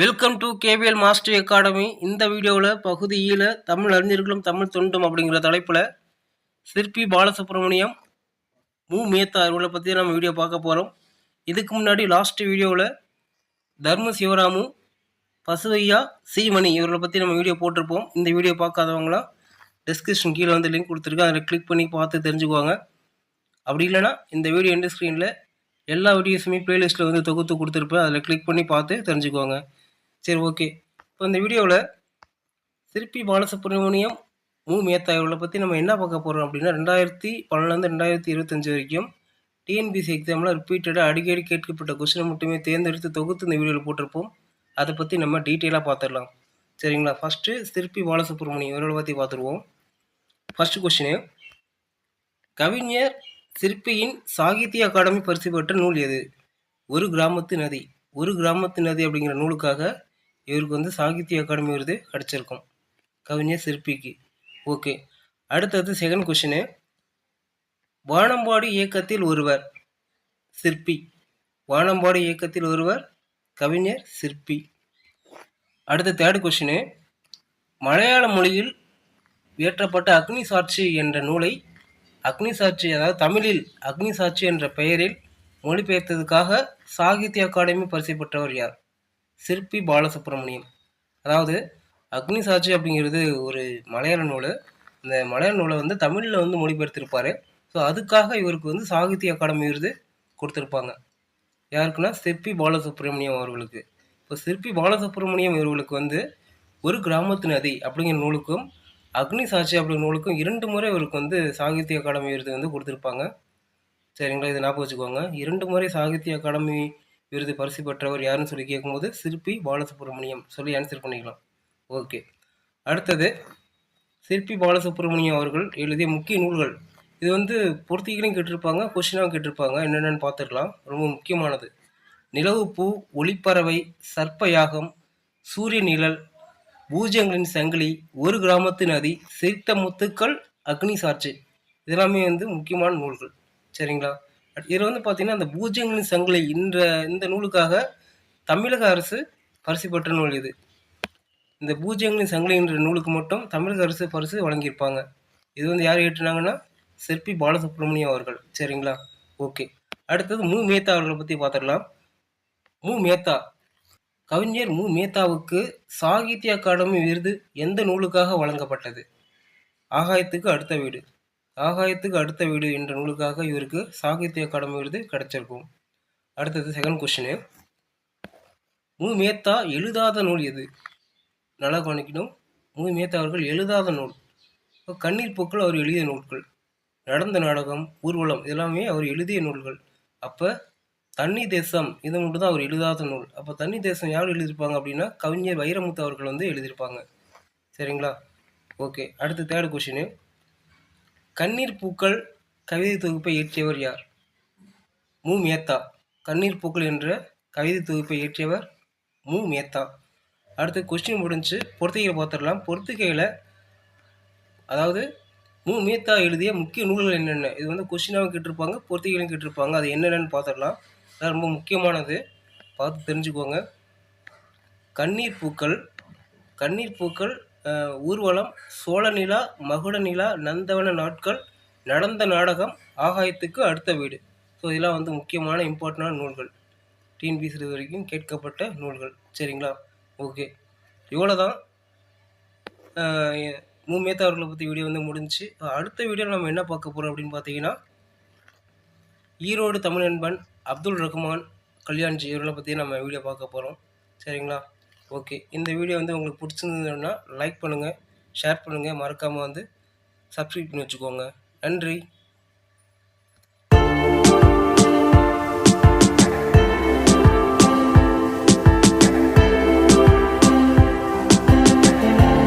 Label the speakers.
Speaker 1: Welcome to KPL master academy இந்த வீடியோவில் பகுதியில் தமிழ் அறிஞர்களும் தமிழ் தொண்டும் அப்படிங்கிற தலைப்பில் சிற்பி பாலசுப்ரமணியம் மு. மேத்தா இவங்களை பற்றி நம்ம வீடியோ பார்க்க போகிறோம் இதுக்கு முன்னாடி லாஸ்ட் வீடியோவில் தர்ம சிவராமு பசுவையா சீமணி இவர்களை பற்றி நம்ம வீடியோ போட்டிருப்போம். இந்த வீடியோ பார்க்காதவங்களாம் டிஸ்கிரிப்ஷன் கீழே வந்து லிங்க் கொடுத்துருக்கேன் அதில் கிளிக் பண்ணி பார்த்து தெரிஞ்சுக்குவாங்க அப்படி இல்லைன்னா இந்த வீடியோ எண்ட் ஸ்க்ரீனில் எல்லா வீடியோஸுமே ப்ளேலிஸ்ட்டில் வந்து தொகுத்து கொடுத்துருப்பேன். அதில் கிளிக் பண்ணி பார்த்து தெரிஞ்சுக்குவாங்க சரி ஓகே இப்போ இந்த வீடியோவில் சிற்பி பாலசுப்ரமணியம் மு. மேத்தா பற்றி நம்ம என்ன பார்க்க போகிறோம் அப்படின்னா ரெண்டாயிரத்தி பன்னெண்டுலேருந்து ரெண்டாயிரத்தி இருபத்தஞ்சி வரைக்கும் டிஎன்பிசி எக்ஸாமில் ரிப்பீட்டடாக அடிக்கடி கேட்கப்பட்ட கொஸ்டினை மட்டுமே தேர்ந்தெடுத்து தொகுத்து இந்த வீடியோவில் போட்டிருப்போம். அதை பற்றி நம்ம டீட்டெயிலாக பார்த்துடலாம். சரிங்களா? ஃபஸ்ட்டு சிற்பி பாலசுப்ரமணியம் இவர்களை பற்றி பார்த்துருவோம். ஃபஸ்ட்டு கொஸ்டினு கவிஞர் சிற்பியின் சாகித்ய அகாடமி பரிசு பெற்ற நூல் எது? ஒரு கிராமத்து நதி. ஒரு கிராமத்து நதி அப்படிங்கிற நூலுக்காக இவருக்கு வந்து சாகித்ய அகாடமி விருது கிடச்சிருக்கும். கவிஞர் சிற்பிக்கு. ஓகே. அடுத்தது செகண்ட் கொஷினு வானம்பாடி இயக்கத்தில் ஒருவர் சிற்பி. வானம்பாடி இயக்கத்தில் ஒருவர் கவிஞர் சிற்பி. அடுத்த தேர்ட் கொஷினு மலையாள மொழியில் இயற்றப்பட்ட அக்னி சாட்சி என்ற நூலை அக்னி சாட்சி அதாவது தமிழில் அக்னி சாட்சி என்ற பெயரில் மொழிபெயர்த்ததுக்காக சாகித்ய அகாடமி பரிசு பெற்றவர் யார்? சிற்பி பாலசுப்ரமணியம். அதாவது அக்னி சாட்சி அப்படிங்கிறது ஒரு மலையாள நூல். இந்த மலையாள நூலை வந்து தமிழில் வந்து மொழிபெயர்த்திருப்பார். ஸோ அதுக்காக இவருக்கு வந்து சாகித்ய அகாடமி விருது கொடுத்துருப்பாங்க. யாருக்குன்னா சிற்பி பாலசுப்ரமணியம் அவர்களுக்கு. இப்போ சிற்பி பாலசுப்ரமணியம் இவர்களுக்கு வந்து ஒரு கிராமத்து நதி அப்படிங்கிற நூலுக்கும் அக்னி சாட்சி அப்படிங்கிற நூலுக்கும் இரண்டு முறை இவருக்கு வந்து சாகித்ய அகாடமி விருது வந்து கொடுத்துருப்பாங்க. சரிங்களா? இதை ஞாபகம் வச்சுக்கோங்க. இரண்டு முறை சாகித்ய அகாடமி விருது பரிசு பெற்றவர் யாருன்னு சொல்லி கேட்கும்போது சிற்பி பாலசுப்ரமணியம் சொல்லி ஆன்சர் பண்ணிக்கலாம். ஓகே அடுத்தது சிற்பி பாலசுப்ரமணியம் அவர்கள் எழுதிய முக்கிய நூல்கள். இது வந்து பொருத்திகளையும் கேட்டிருப்பாங்க கொஷினாகவும் கேட்டிருப்பாங்க என்னென்னு பார்த்துக்கலாம். ரொம்ப முக்கியமானது. நிலவு பூ ஒளிப்பறவை சர்ப்ப யாகம் சூரிய நிழல் பூஜ்யங்களின் சங்கிலி ஒரு கிராமத்து நதி சிரித்த முத்துக்கள் அக்னி சாட்சி. இதெல்லாமே வந்து முக்கியமான நூல்கள். சரிங்களா? இதில் வந்து பார்த்தீங்கன்னா அந்த பூஜ்யங்களின் சங்கிலி இந்த இந்த நூலுக்காக தமிழக அரசு பரிசு பெற்ற நூல் இது. இந்த பூஜ்யங்களின் சங்கிலி என்ற நூலுக்கு மட்டும் தமிழக அரசு பரிசு வழங்கியிருப்பாங்க. இது வந்து யார் ஏற்றுனாங்கன்னா சிற்பி பாலசுப்ரமணியம் அவர்கள். சரிங்களா? ஓகே. அடுத்தது மு. மேத்தா அவர்களை பற்றி பார்த்துடலாம். மு. மேத்தா. கவிஞர் மு. மேத்தாவுக்கு சாகித்ய அகாடமி விருது எந்த நூலுக்காக வழங்கப்பட்டது? ஆகாயத்துக்கு அடுத்த வீடு. ஆகாயத்துக்கு அடுத்த வீடு என்ற நூலுக்காக இவருக்கு சாகித்ய அகாடமி விருது கிடைச்சிருக்கும். அடுத்தது செகண்ட் கொஸ்டின் மு. மேத்தா எழுதாத நூல் எது? நல்லா கவனிக்கணும். மு. மேத்தா அவர்கள் எழுதாத நூல். இப்போ கண்ணீர் பூக்கள் அவர் எழுதிய நூல்கள். நடந்த நாடகம் ஊர்வலம் இதெல்லாமே அவர் எழுதிய நூல்கள். அப்போ தண்ணி தேசம் இது மட்டும் தான் அவர் எழுதாத நூல். அப்போ தண்ணி தேசம் யார் எழுதியிருப்பாங்க அப்படின்னா கவிஞர் வைரமுத்து அவர்கள் வந்து எழுதியிருப்பாங்க. சரிங்களா? ஓகே. அடுத்த தேர்ட் கொஷினு கண்ணீர் பூக்கள் கவிதை தொகுப்பை இயற்றியவர் யார்? மு. மேத்தா. கண்ணீர் பூக்கள் என்ற கவிதை தொகுப்பை இயற்றியவர் மு. மேத்தா. அடுத்து கொஸ்டின் முடிஞ்சு பொறுத்துகையில் பார்த்துடலாம். பொறுத்துகையில் அதாவது மு. மேத்தா எழுதிய முக்கிய நூல்கள் என்னென்ன? இது வந்து கொஸ்டினாகவும் கேட்டிருப்பாங்க பொறுத்துகையிலும் கேட்டிருப்பாங்க. அது என்னென்னு பார்த்துடலாம். அது ரொம்ப முக்கியமானது. பார்த்து தெரிஞ்சுக்கோங்க. கண்ணீர் பூக்கள் கண்ணீர் பூக்கள் ஊர்வலம் சோழ நிலா மகுட நிலா நந்தவன நாட்கள் நடந்த நாடகம் ஆகாயத்துக்கு அடுத்த வீடு. ஸோ இதெல்லாம் வந்து முக்கியமான இம்பார்ட்டண்டான நூல்கள். டிஎன்பிசி இது வரைக்கும் கேட்கப்பட்ட நூல்கள். சரிங்களா? ஓகே இவ்வளோ தான் மூமேத்தா அவர்களை பற்றி வீடியோ வந்து முடிஞ்சு அடுத்த வீடியோவில் நம்ம என்ன பார்க்க போகிறோம் அப்படின்னு பார்த்தீங்கன்னா ஈரோடு தமிழ் நண்பன் அப்துல் ரஹ்மான் கல்யாண்ஜி இவர்களை பற்றி நம்ம வீடியோ பார்க்க போகிறோம் சரிங்களா? ஓகே. இந்த வீடியோ வந்து உங்களுக்கு பிடிச்சிருந்ததுன்னா லைக் பண்ணுங்கள் ஷேர் பண்ணுங்கள் மறக்காமல் வந்து சப்ஸ்கிரைப் பண்ணி வச்சுக்கோங்க. நன்றி.